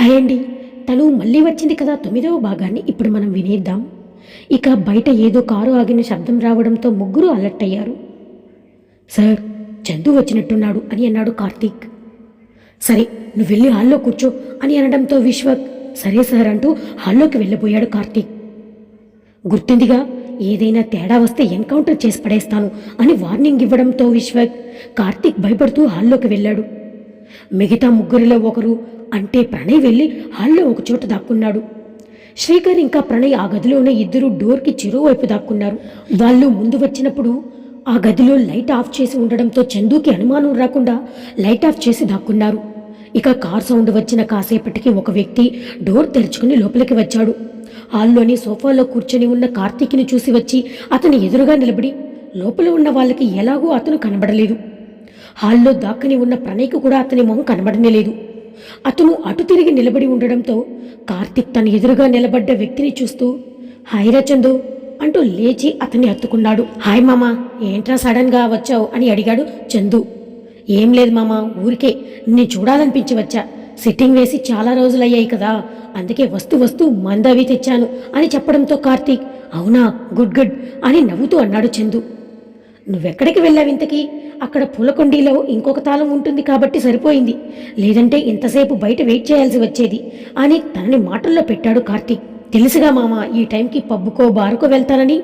Hi అండి తను మళ్ళీ వచ్చింది కదా తొమ్మిదవ భాగాన్ని ఇప్పుడు మనం వినేద్దాం. ఇక బయట ఏదో కారు ఆగిన శబ్దం రావడంతో ముగ్గురు అలర్ట్ అయ్యారు. సార్ చందు వచ్చినట్టున్నాడు అని అన్నాడు కార్తీక్. సరే నువ్వు వెళ్ళి హాల్లో కూర్చో అని అనడంతో విశ్వక్ సరే సార్ అంటూ హాల్లోకి వెళ్ళిపోయాడు కార్తీక్. గుర్తుందిగా ఏదైనా తేడా వస్తే ఎన్కౌంటర్ చేసి పడేస్తాను అని వార్నింగ్ ఇవ్వడంతో విశ్వక్ కార్తీక్ భయపడుతూ హాల్లోకి వెళ్ళాడు. మిగతా ముగ్గురిలో ఒకరు అంటే ప్రణయ్ వెళ్ళి హాల్లో ఒక చోట దాక్కున్నాడు. శ్రీకర్ ఇంకా ప్రణయ్ ఆ గదిలోనే ఇద్దరు డోర్కి చెరువువైపు దాక్కున్నారు. వాళ్ళు ముందు వచ్చినప్పుడు ఆ గదిలో లైట్ ఆఫ్ చేసి ఉండడంతో చందుకి అనుమానం రాకుండా లైట్ ఆఫ్ చేసి దాక్కున్నారు. ఇక కార్ సౌండ్ వచ్చిన కాసేపటికి ఒక వ్యక్తి డోర్ తెరుచుకుని లోపలికి వచ్చాడు. హాల్లోని సోఫాలో కూర్చొని ఉన్న కార్తీక్ని చూసి వచ్చి అతని ఎదురుగా నిలబడి లోపల ఉన్న వాళ్ళకి ఎలాగూ అతను కనబడలేదు. హాల్లో దాక్కని ఉన్న ప్రణయ్కి కూడా అతని మొహం కనబడనే లేదు. అతను అటు తిరిగి నిలబడి ఉండడంతో కార్తీక్ తన ఎదురుగా నిలబడ్డ వ్యక్తిని చూస్తూ హాయిరా చందు అంటూ లేచి అతన్ని హత్తుకున్నాడు హాయ్ మామా ఏంట్రా సడన్గా వచ్చావు? అని అడిగాడు చందు. ఏం లేదు మామా ఊరికే నిన్ను చూడాలనిపించి వచ్చా. సిట్టింగ్ వేసి చాలా రోజులయ్యాయి కదా అందుకే వస్తూ వస్తూ మందవి తెచ్చాను అని చెప్పడంతో కార్తీక్ అవునా గుడ్ గుడ్ అని నవ్వుతూ అన్నాడు చందు. నువ్వెక్కడికి వెళ్ళావు ఇంతకీ? అక్కడ పూలకొండీలో ఇంకొక తాళం ఉంటుంది కాబట్టి సరిపోయింది. లేదంటే ఇంతసేపు బయట వెయిట్ చేయాల్సి వచ్చేది. అని తనని మాటల్లో పెట్టాడు కార్తీక్. తెలుసుగా మామ ఈ టైంకి పబ్బుకో బారుకో వెళ్తానని?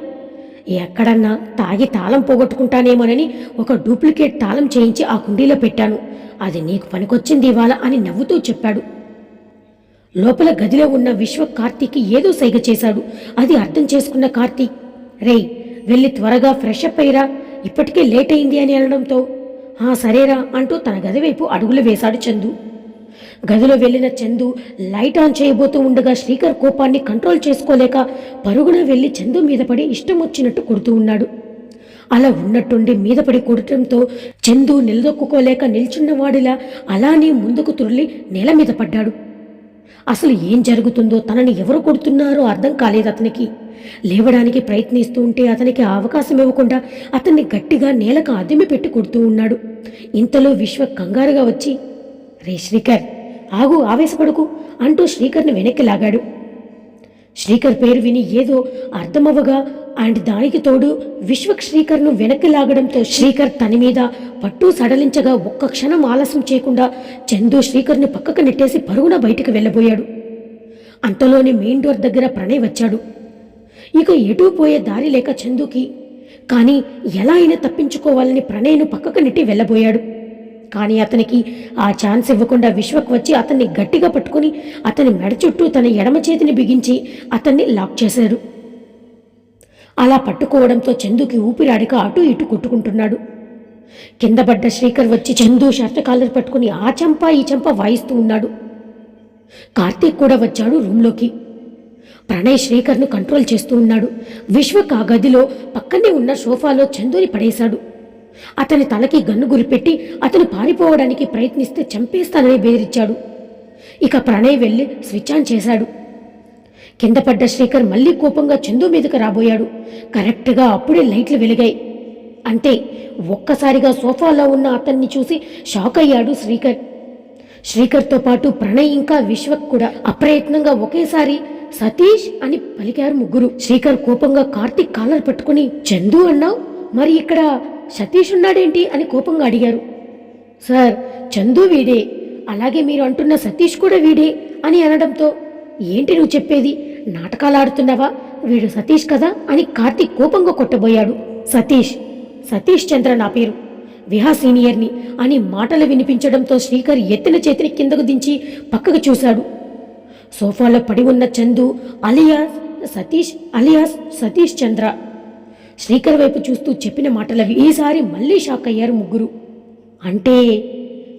ఎక్కడన్నా తాగి తాళం పోగొట్టుకుంటానేమోనని ఒక డూప్లికేట్ తాళం చేయించి ఆ కుండీలో పెట్టాను. అది నీకు పనికొచ్చింది ఇవాళ అని నవ్వుతూ చెప్పాడు. లోపల గదిలో ఉన్న విశ్వ కార్తీక్కి ఏదో సైగ చేశాడు. అది అర్థం చేసుకున్న కార్తీక్ రేయ్ వెళ్ళి త్వరగా ఫ్రెష్ అప్ అయ్యిరా. ఇప్పటికే లేట్ అయింది అని అనడంతో ఆ సరేరా అంటూ తన గది వైపు అడుగులు వేశాడు చందు. గదిలో వెళ్ళిన చందు లైట్ ఆన్ చేయబోతూ ఉండగా శ్రీకర్ కోపాన్ని కంట్రోల్ చేసుకోలేక పరుగున వెళ్ళి చందు మీద పడి ఇష్టం వచ్చినట్టు కొడుతూ ఉన్నాడు. అలా ఉన్నట్టుండి మీద పడి కొడటంతో చందు నిలదొక్కుకోలేక నిల్చున్నవాడిలా అలానే ముందుకు తురలి నేల మీద పడ్డాడు. అసలు ఏం జరుగుతుందో తనని ఎవరు కొడుతున్నారో అర్థం కాలేదు అతనికి. లేవడానికి ప్రయత్నిస్తూ ఉంటే అతనికి అవకాశం ఇవ్వకుండా అతన్ని గట్టిగా నేలకు అదిమి పెట్టి కొడుతూ ఉన్నాడు. ఇంతలో విశ్వ కంగారుగా వచ్చి రే శ్రీకర్ ఆగు ఆవేశపడుకు అంటూ శ్రీకర్ని వెనక్కి లాగాడు. శ్రీకర్ పేరు విని ఏదో అర్థమవ్వగా అండ్ దానికి తోడు విశ్వక్ శ్రీకర్ను వెనక్కి లాగడంతో శ్రీకర్ తన మీద పట్టు సడలించగా ఒక్క క్షణం ఆలస్యం చేయకుండా చందు శ్రీకర్ని పక్కకు నెట్టేసి పరుగున బయటికి వెళ్ళబోయాడు. అంతలోనే మెయిన్ డోర్ దగ్గర ప్రణయ్ వచ్చాడు. ఇక ఎటూ పోయే దారి లేక చందుకి కానీ ఎలా అయినా తప్పించుకోవాలని ప్రణయ్ను పక్కకు నెట్టి వెళ్ళబోయాడు. కానీ అతనికి ఆ ఛాన్స్ ఇవ్వకుండా విశ్వక్ వచ్చి అతన్ని గట్టిగా పట్టుకుని అతని మెడ చుట్టూ తన ఎడమ చేతిని బిగించి అతన్ని లాక్ చేశాడు అలా పట్టుకోవడంతో చందుకి ఊపిరాడిక అటు ఇటు కొట్టుకుంటున్నాడు. కింద పడ్డ శ్రీకర్ వచ్చి చందు షర్ట్ కాలర్ పట్టుకుని ఆ చెంప ఈ చెంప వాయిస్తూ ఉన్నాడు. కార్తీక్ కూడా వచ్చాడు రూమ్లోకి. ప్రణయ్ శ్రీకర్ను కంట్రోల్ చేస్తూ ఉన్నాడు. విశ్వక్ ఆ గదిలో పక్కనే ఉన్న సోఫాలో చందుని పడేశాడు. అతని తలకి గన్ను గురిపెట్టి అతను పారిపోవడానికి ప్రయత్నిస్తే చంపేస్తానని బెదిరించాడు. ఇక ప్రణయ్ వెళ్ళి స్విచ్ ఆన్ చేశాడు. కింద పడ్డ శ్రీకర్ మళ్ళీ కోపంగా చందు మీదకి రాబోయాడు. కరెక్ట్గా అప్పుడే లైట్లు వెలిగాయి. అంటే ఒక్కసారిగా సోఫాలో ఉన్న అతన్ని చూసి షాక్ అయ్యాడు శ్రీకర్. శ్రీకర్తో పాటు ప్రణయ్ ఇంకా విశ్వక్ కూడా అప్రయత్నంగా ఒకేసారి సతీష్ అని పలికారు ముగ్గురు. శ్రీకర్ కోపంగా కార్తీక్ కాలర్ పట్టుకుని చందు అన్నావు? మరి ఇక్కడ సతీష్ ఉన్నాడేంటి అని కోపంగా అడిగారు. సార్ చందు వీడే. అలాగే మీరు అంటున్న సతీష్ కూడా వీడే అని అనడంతో ఏంటి నువ్వు చెప్పేది? నాటకాలు ఆడుతున్నావా? వీడు సతీష్ కదా? అని కార్తీక్ కోపంగా కొట్టబోయాడు. సతీష్ సతీష్ చంద్ర నా పేరు. విహా సీనియర్ని అని మాటలు వినిపించడంతో శ్రీకర్ ఎత్తిన చేతిని కిందకు దించి పక్కకు చూశాడు. సోఫాలో పడి ఉన్న చందు అలియాస్ సతీష్ అలియాస్ సతీష్ చంద్ర శ్రీకర్ వైపు చూస్తూ చెప్పిన మాటలవి ఈసారి మళ్ళీ షాక్ అయ్యారు ముగ్గురు. అంటే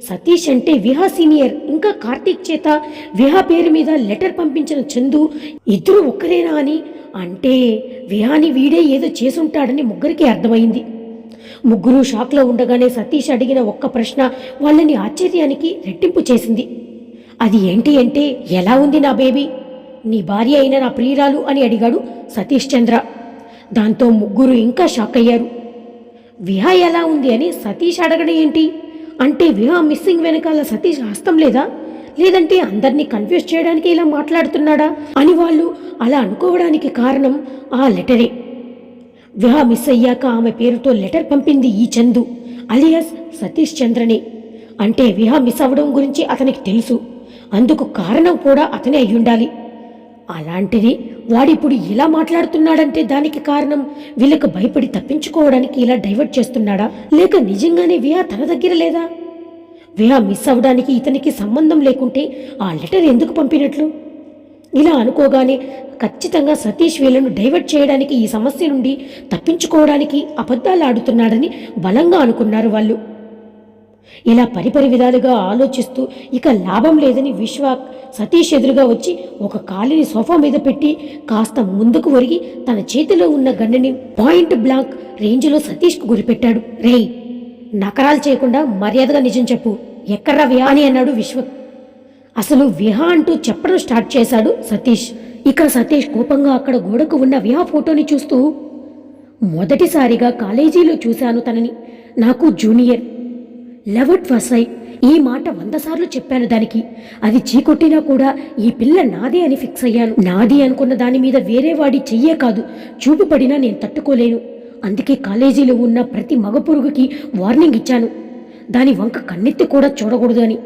సతీష్ అంటే విహా సీనియర్ ఇంకా కార్తీక్ చేత విహా పేరు మీద లెటర్ పంపించిన చందు ఇద్దరు ఒక్కరేనా అని. అంటే విహాని వీడే ఏదో చేసుంటాడని ముగ్గురికి అర్థమైంది. ముగ్గురు షాక్లో ఉండగానే సతీష్ అడిగిన ఒక్క ప్రశ్న వాళ్ళని ఆశ్చర్యానికి రెట్టింపు చేసింది. అది ఏంటి అంటే ఎలా ఉంది నా బేబీ? నీ భార్య అయిన నా ప్రియురాలు అని అడిగాడు సతీష్ చంద్ర. దాంతో ముగ్గురు ఇంకా షాక్ అయ్యారు విహా ఎలా ఉంది అని సతీష్ అడగడం ఏంటి? అంటే విహా మిస్సింగ్ వెనకాల సతీష్ హస్తం లేదా? లేదంటే అందరినీ కన్ఫ్యూజ్ చేయడానికి ఇలా మాట్లాడుతున్నాడా? అని వాళ్ళు అలా అనుకోవడానికి కారణం ఆ లెటరే. విహా మిస్ అయ్యాక ఆమె పేరుతో లెటర్ పంపింది ఈ చందు అలియాస్ సతీష్ చంద్రనే. అంటే విహా మిస్ అవ్వడం గురించి అతనికి తెలుసు. అందుకు కారణం కూడా అతనే అయ్యుండాలి. అలాంటిది వాడిప్పుడు ఇలా మాట్లాడుతున్నాడంటే దానికి కారణం వీళ్ళకు భయపడి తప్పించుకోవడానికి ఇలా డైవర్ట్ చేస్తున్నాడా? లేక నిజంగానే వియా తన దగ్గర లేదా? వియా మిస్ అవ్వడానికి ఇతనికి సంబంధం లేకుంటే ఆ లెటర్ ఎందుకు పంపినట్లు? ఇలా అనుకోగానే ఖచ్చితంగా సతీష్ వీళ్ళను డైవర్ట్ చేయడానికి ఈ సమస్య నుండి తప్పించుకోవడానికి అబద్ధాలు ఆడుతున్నాడని బలంగా అనుకున్నారు వాళ్ళు. ఇలా పరిపరి విధాలుగా ఆలోచిస్తూ ఇక లాభం లేదని విశ్వ సతీష్ ఎదురుగా వచ్చి ఒక కాలిని సోఫా మీద పెట్టి కాస్త ముందుకు ఒరిగి తన చేతిలో ఉన్న గన్నుని పాయింట్ బ్లాంక్ రేంజ్లో సతీష్కు గురిపెట్టాడు. రేయ్ నకరాలు చేయకుండా మర్యాదగా నిజం చెప్పు. ఎక్కడ్రా విహా అని అన్నాడు విశ్వ. అసలు విహా అంటూ చెప్పడం స్టార్ట్ చేశాడు సతీష్. ఇక సతీష్ కోపంగా అక్కడ గోడకు ఉన్న విహా ఫోటోని చూస్తూ మొదటిసారిగా కాలేజీలో చూశాను తనని. నాకు జూనియర్. లెవెట్ వసై ఈ మాట వంద సార్లు చెప్పాను దానికి. అది చీకొట్టినా కూడా ఈ పిల్ల నాదే అని ఫిక్స్ అయ్యాను. నాది అనుకున్న దాని మీద వేరే వాడి చెయ్యే కాదు. చూపు పడినా నేను తట్టుకోలేను. అందుకే కాలేజీలో ఉన్న ప్రతి మగ పురుగుకి వార్నింగ్ ఇచ్చాను. దాని వంక కన్నెత్తి కూడా చూడకూడదు అని.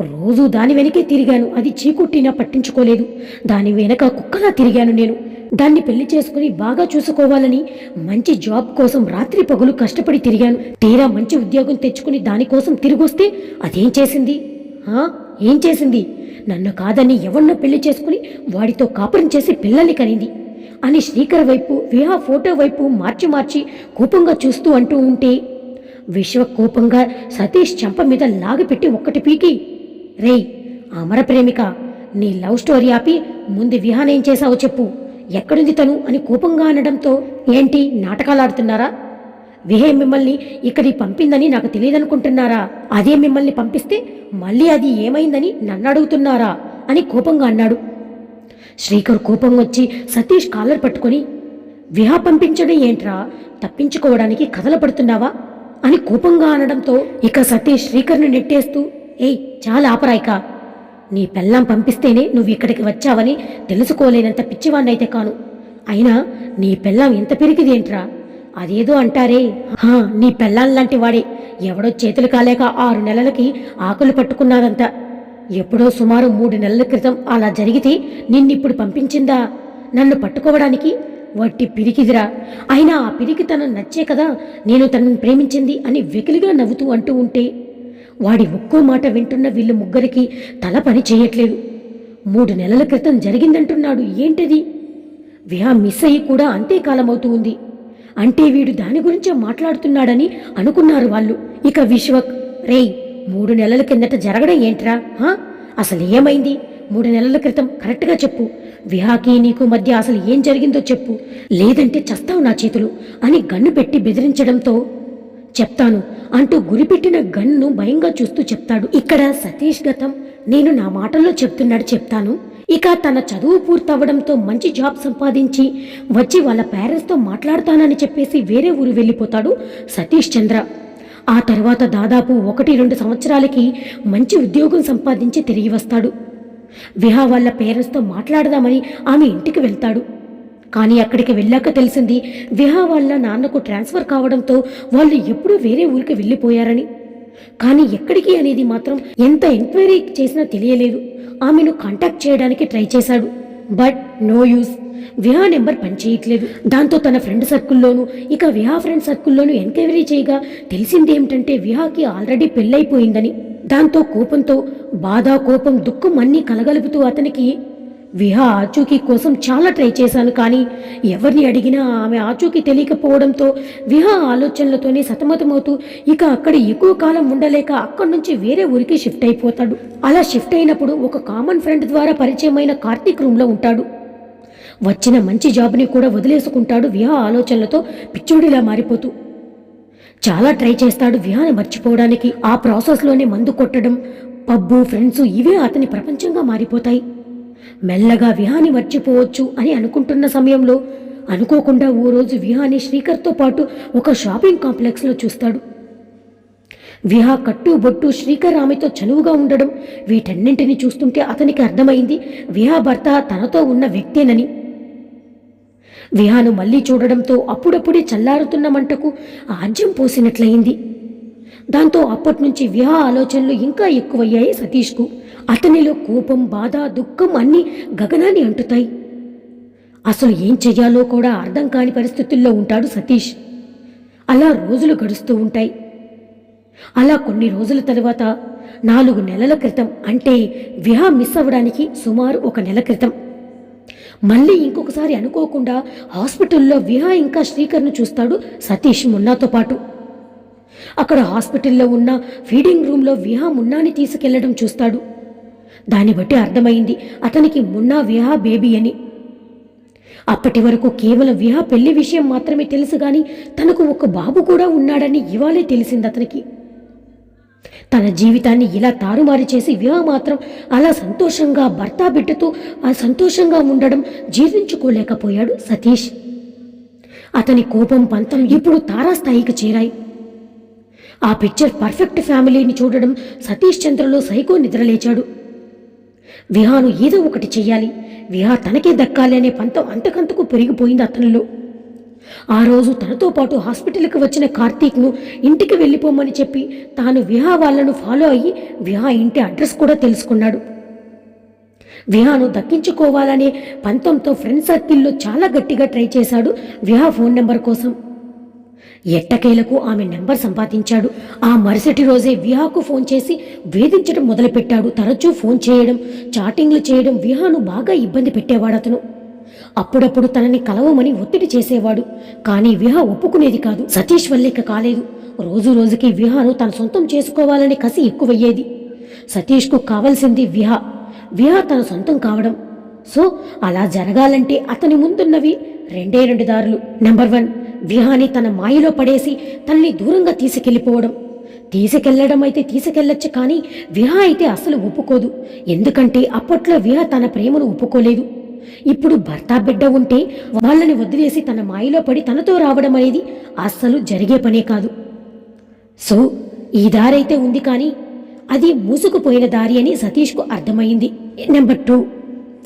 రోజు దాని వెనకే తిరిగాను. అది చీకొట్టినా పట్టించుకోలేదు. దాని వెనక కుక్కలా తిరిగాను నేను. దాన్ని పెళ్ళి చేసుకుని బాగా చూసుకోవాలని మంచి జాబ్ కోసం రాత్రి పగులు కష్టపడి తిరిగాను. తీరా మంచి ఉద్యోగం తెచ్చుకుని దానికోసం తిరిగొస్తే అదేం చేసింది? ఆ? ఏం చేసింది? నన్ను కాదని ఎవరినో పెళ్ళి చేసుకుని వాడితో కాపురం చేసి పిల్లల్ని కనింది. అని శ్రీకర్ వైపు విహా ఫోటో వైపు మార్చి మార్చి కోపంగా చూస్తూ అంటూ ఉంటే విశ్వ కోపంగా సతీష్ చంప మీద లాగిపెట్టి ఒక్కటి పీకి. రేయ్ అమర ప్రేమిక నీ లవ్ స్టోరీ ఆపి ముందు విహాన్ ఏం చేశావో చెప్పు. ఎక్కడుంది తను అని కోపంగా అనడంతో ఏంటి నాటకాలు ఆడుతున్నారా విహే మిమ్మల్ని ఇక్కడికి పంపిందని నాకు తెలియదనుకుంటున్నారా? అదే మిమ్మల్ని పంపిస్తే మళ్ళీ అది ఏమైందని నన్ను అడుగుతున్నారా? అని కోపంగా అన్నాడు. శ్రీకర్ కోపం వచ్చి సతీష్ కాలర్ పట్టుకొని విహా పంపించడం ఏంట్రా? తప్పించుకోవడానికి కథలు పడుతున్నావా? అని కోపంగా అనడంతో ఇక సతీష్ శ్రీకర్ని నెట్టేస్తూ ఏయ్ చాలా ఆపరాయిక. నీ పెళ్ళాం పంపిస్తేనే నువ్వు ఇక్కడికి వచ్చావని తెలుసుకోలేనంత పిచ్చివాణ్ణైతే కాను. అయినా నీ పెళ్ళాం ఇంత పెరిగిదేంట్రా అదేదో అంటారే. హా నీ పెళ్ళాం లాంటి వాడే. ఎవడో చేతులు కాలేక ఆరు నెలలకి ఆకులు పట్టుకున్నాదంట ఎప్పుడో సుమారు మూడు నెలల క్రితం అలా జరిగితే నిన్నిప్పుడు పంపించిందా? నన్ను పట్టుకోవడానికి? వట్టి పిరికిదిరా. అయినా ఆ పిరికి తనను నచ్చే కదా నేను తనను ప్రేమించింది అని వెకిలిగా నవ్వుతూ అంటూ ఉంటే వాడి ఒక్కో మాట వింటున్న వీళ్ళు ముగ్గురికి తల పని చేయట్లేదు. మూడు నెలల క్రితం జరిగిందంటున్నాడు. ఏంటది? విహా మిస్ అయ్యి కూడా అంతే కాలమవుతూ ఉంది. అంటే వీడు దాని గురించే మాట్లాడుతున్నాడని అనుకున్నారు వాళ్ళు. ఇక విశ్వక్ రేయ్ మూడు నెలల కిందట జరగడం ఏంట్రా? హా? అసలు ఏమైంది? మూడు నెలల క్రితం కరెక్ట్గా చెప్పు. విహాకి నీకు మధ్య అసలు ఏం జరిగిందో చెప్పు. లేదంటే చస్తావు నా చేతులు అని గన్ను పెట్టి బెదిరించడంతో చెప్తాను. అంటూ గురిపెట్టిన గన్ను భయంగా చూస్తూ చెప్తాడు. ఇక్కడ సతీష్ గతం నేను నా మాటల్లో చెప్తున్నాడు చెప్తాను. ఇక తన చదువు పూర్తవడంతో మంచి జాబ్ సంపాదించి వచ్చి వాళ్ళ పేరెంట్స్తో మాట్లాడతానని చెప్పేసి వేరే ఊరు వెళ్ళిపోతాడు సతీష్ చంద్ర. ఆ తర్వాత దాదాపు ఒకటి రెండు సంవత్సరాలకి మంచి ఉద్యోగం సంపాదించి తిరిగి వస్తాడు. విహా వాళ్ళ పేరెంట్స్తో మాట్లాడదామని ఆమె ఇంటికి వెళ్తాడు. కానీ అక్కడికి వెళ్ళాక తెలిసింది విహా వాళ్ళ నాన్నకు ట్రాన్స్ఫర్ కావడంతో వాళ్ళు ఎప్పుడూ వేరే ఊరికి వెళ్ళిపోయారని. కానీ ఎక్కడికి అనేది మాత్రం ఎంత ఎంక్వైరీ చేసినా తెలియలేదు. ఆమెను కాంటాక్ట్ చేయడానికి ట్రై చేశాడు. But no use. Viha number పనిచేయట్లేదు. దాంతో తన ఫ్రెండ్ సర్కిల్లోనూ ఇక విహా ఫ్రెండ్ సర్కిల్లోనూ ఎంక్వైరీ చేయగా తెలిసింది ఏమిటంటే విహాకి ఆల్రెడీ పెళ్ళైపోయిందని. దాంతో కోపంతో బాధ కోపం దుఃఖం అన్నీ కలగలుపుతూ అతనికి విహా ఆచూకీ కోసం చాలా ట్రై చేశాను కానీ ఎవరిని అడిగినా ఆమె ఆచూకీ తెలియకపోవడంతో విహా ఆలోచనలతోనే సతమతమవుతూ ఇక అక్కడ ఎక్కువ కాలం ఉండలేక అక్కడి నుంచి వేరే ఊరికి షిఫ్ట్ అయిపోతాడు. అలా షిఫ్ట్ అయినప్పుడు ఒక కామన్ ఫ్రెండ్ ద్వారా పరిచయమైన కార్తీక్ రూమ్లో ఉంటాడు. వచ్చిన మంచి జాబ్ని కూడా వదిలేసుకుంటాడు విహా ఆలోచనలతో పిచ్చోడిలా మారిపోతూ. చాలా ట్రై చేస్తాడు విహాని మర్చిపోవడానికి. ఆ ప్రాసెస్లోనే మందు కొట్టడం పబ్బు ఫ్రెండ్స్ ఇవే అతని ప్రపంచంగా మారిపోతాయి. మెల్లగా విహాని మర్చిపోవచ్చు అని అనుకుంటున్న సమయంలో అనుకోకుండా ఓ రోజు విహాని శ్రీకర్తో పాటు ఒక షాపింగ్ కాంప్లెక్స్లో చూస్తాడు. విహా కట్టు బొట్టు శ్రీకర్ ఆమెతో చనువుగా ఉండడం వీటన్నింటినీ చూస్తుంటే అతనికి అర్థమైంది విహా భర్త తనతో ఉన్న వ్యక్తేనని. విహాను మళ్ళీ చూడడంతో అప్పుడప్పుడే చల్లారుతున్న మంటకు ఆజ్యం పోసినట్లయింది. దాంతో అప్పటినుంచి విహా ఆలోచనలు ఇంకా ఎక్కువయ్యాయి సతీష్కు. అతనిలో కోపం బాధ దుఃఖం అన్నీ గగనాన్ని అంటుతాయి. అసలు ఏం చెయ్యాలో కూడా అర్థం కాని పరిస్థితుల్లో ఉంటాడు సతీష్. అలా రోజులు గడుస్తూ ఉంటాయి. అలా కొన్ని రోజుల తర్వాత నాలుగు నెలల క్రితం అంటే విహా మిస్ అవ్వడానికి సుమారు ఒక నెల క్రితం. మళ్ళీ ఇంకొకసారి అనుకోకుండా హాస్పిటల్లో విహా ఇంకా శ్రీకర్ను చూస్తాడు సతీష్ మున్నాతో పాటు. అక్కడ హాస్పిటల్లో ఉన్న ఫీడింగ్ రూమ్లో విహా మున్నాని తీసుకెళ్ళడం చూస్తాడు. దాన్ని బట్టి అర్థమైంది అతనికి మున్నా విహా బేబీ అని. అప్పటి వరకు కేవలం విహా పెళ్ళి విషయం మాత్రమే తెలుసు గాని తనకు ఒక బాబు కూడా ఉన్నాడని ఇవాళే తెలిసింది అతనికి. తన జీవితాన్ని ఇలా తారుమారు చేసి విహా మాత్రం అలా సంతోషంగా భర్త బిడ్డతో ఆ సంతోషంగా ఉండడం జీర్ణించుకోలేకపోయాడు సతీష్. అతని కోపం పంతం ఇప్పుడు తారాస్థాయికి చేరాయి. ఆ పిక్చర్ పర్ఫెక్ట్ ఫ్యామిలీని చూడడం సతీష్ చంద్రలో సైకో నిద్రలేచాడు. విహాను ఏదో ఒకటి చెయ్యాలి. విహా తనకే దక్కాలి అనే పంతం అంతకంతకు పెరిగిపోయింది అతనిలో. ఆ రోజు తనతో పాటు హాస్పిటల్కి వచ్చిన కార్తీక్ను ఇంటికి వెళ్ళిపోమని చెప్పి తాను విహా వాళ్ళను ఫాలో అయ్యి విహా ఇంటి అడ్రస్ కూడా తెలుసుకున్నాడు. విహాను దక్కించుకోవాలనే పంతంతో ఫ్రెండ్ సర్కిల్లో చాలా గట్టిగా ట్రై చేశాడు విహా ఫోన్ నెంబర్ కోసం. ఎట్టకేలకు ఆమె నెంబర్ సంపాదించాడు. ఆ మరుసటి రోజే విహాకు ఫోన్ చేసి వేధించడం మొదలుపెట్టాడు. తరచూ ఫోన్ చేయడం చాటింగ్లు చేయడం విహాను బాగా ఇబ్బంది పెట్టేవాడు అతను అప్పుడప్పుడు తనని కలవమని ఒత్తిడి చేసేవాడు. కానీ విహా ఒప్పుకునేది కాదు. సతీష్ వల్లిక కాలేదు. రోజు రోజుకి విహాను తన సొంతం చేసుకోవాలనే కసి ఎక్కువయ్యేది. సతీష్కు కావలసింది విహా. విహా తన సొంతం కావడం. సో అలా జరగాలంటే అతని ముందున్నవి రెండే రెండు దారులు. నెంబర్ వన్ విహాని తన మాయలో పడేసి తనని దూరంగా తీసుకెళ్ళిపోవడం. తీసుకెళ్ళడం అయితే తీసుకెళ్ళొచ్చు కానీ విహా అయితే అసలు ఒప్పుకోదు. ఎందుకంటే అప్పట్లో విహా తన ప్రేమను ఒప్పుకోలేదు. ఇప్పుడు భర్త బిడ్డ ఉంటే వాళ్ళని వదిలేసి తన మాయలో పడి తనతో రావడం అనేది అస్సలు జరిగే పనే కాదు. సో ఈ దారైతే ఉంది కానీ అది మూసుకుపోయిన దారి అని సతీష్కు అర్థమైంది. నెంబర్ టూ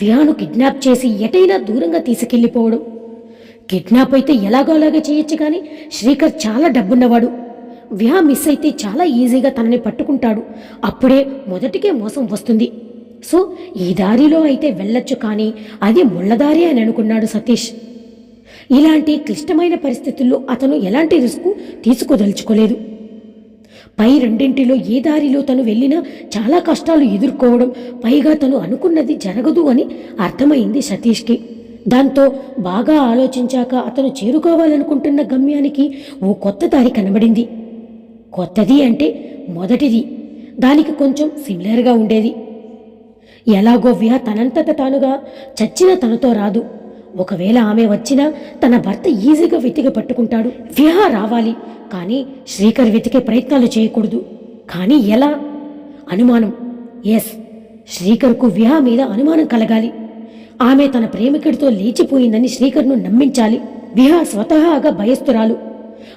విహాను కిడ్నాప్ చేసి ఎటైనా దూరంగా తీసుకెళ్ళిపోవడం కిడ్నాప్ అయితే ఎలాగో అలాగే చేయొచ్చు కానీ శ్రీకర్ చాలా డబ్బున్నవాడు. వ్యా మిస్ అయితే చాలా ఈజీగా తనని పట్టుకుంటాడు. అప్పుడే మొదటికే మోసం వస్తుంది. సో ఈ దారిలో అయితే వెళ్ళొచ్చు కానీ అది ముళ్ళదారి అని అనుకున్నాడు సతీష్. ఇలాంటి క్లిష్టమైన పరిస్థితుల్లో అతను ఎలాంటి రిస్క్ తీసుకోదలుచుకోలేదు. పై రెండింటిలో ఏ దారిలో తను వెళ్ళినా చాలా కష్టాలు ఎదుర్కోవడం పైగా తను అనుకున్నది జరగదు అని అర్థమైంది సతీష్కి. దాంతో బాగా ఆలోచించాక అతను చేరుకోవాలనుకుంటున్న గమ్యానికి ఓ కొత్త దారి కనబడింది. కొత్తది అంటే మొదటిది. దానికి కొంచెం సిమిలర్గా ఉండేది. ఎలాగో విహ తనంతట తానుగా చచ్చిన తనతో రాదు. ఒకవేళ ఆమె వచ్చినా తన భర్త ఈజీగా వెతికి పట్టుకుంటాడు. విహ రావాలి కానీ శ్రీకర్ వెతికే ప్రయత్నాలు చేయకూడదు. కానీ ఎలా? అనుమానం. ఎస్ శ్రీకర్కు విహ మీద అనుమానం కలగాలి. ఆమె తన ప్రేమికుడితో లేచిపోయిందని శ్రీకర్ను నమ్మించాలి. విహా స్వతహాగా భయస్తురాలు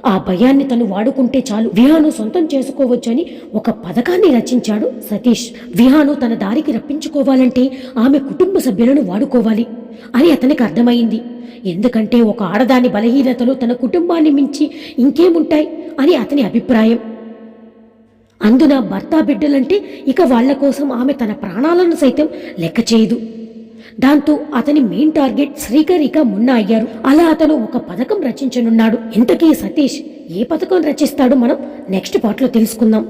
ఆ భయాన్ని తను వాడుకుంటే చాలు. విహాను సొంతం చేసుకోవచ్చని ఒక పథకాన్ని రచించాడు సతీష్. విహాను తన దారికి రప్పించుకోవాలంటే ఆమె కుటుంబ సభ్యులను వాడుకోవాలి అని అతనికి అర్థమైంది. ఎందుకంటే ఒక ఆడదాని బలహీనతలు తన కుటుంబాన్ని మించి ఇంకేముంటాయి అని అతని అభిప్రాయం. అందున భర్త బిడ్డలంటే ఇక వాళ్ళ కోసం ఆమె తన ప్రాణాలను సైతం లెక్క చేయదు దాంతో అతని మెయిన్ టార్గెట్ శ్రీకర్ ఇక మున్నా అయ్యారు. అలా అతను ఒక పథకం రచించనున్నాడు. ఇంతకీ సతీష్ ఏ పథకం రచిస్తాడో మనం నెక్స్ట్ పార్ట్లో తెలుసుకుందాం.